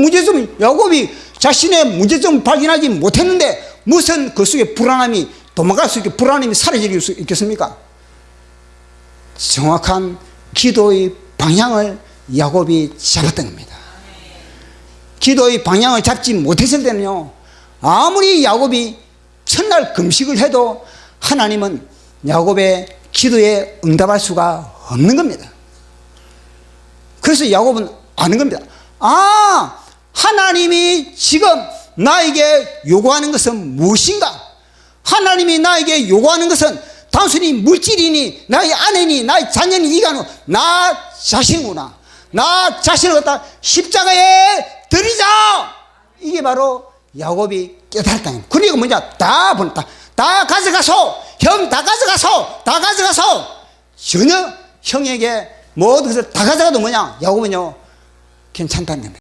문제점 야곱이 자신의 문제점 발견하지 못했는데 무슨 그 속에 불안함이 도망갈 수 있게 불안함이 사라질 수 있겠습니까? 정확한 기도의 방향을 야곱이 잡았던 겁니다. 기도의 방향을 잡지 못했을 때는요, 아무리 야곱이 첫날 금식을 해도 하나님은 야곱의 기도에 응답할 수가 없는 겁니다. 그래서 야곱은 아는 겁니다. 아, 하나님이 지금 나에게 요구하는 것은 무엇인가? 하나님이 나에게 요구하는 것은 단순히 물질이니, 나의 아내니, 나의 자녀니, 이가 아니고, 나 자신이구나. 나 자신을 갖다 십자가에 드리자! 이게 바로 야곱이 깨달았다. 그러니까 뭐냐? 다 보냈다. 다 가져가서, 형 다 가져가서, 다 가져가서, 전혀 형에게 모든 것을 다 가져가도 뭐냐? 야곱은요, 괜찮다는 겁니다.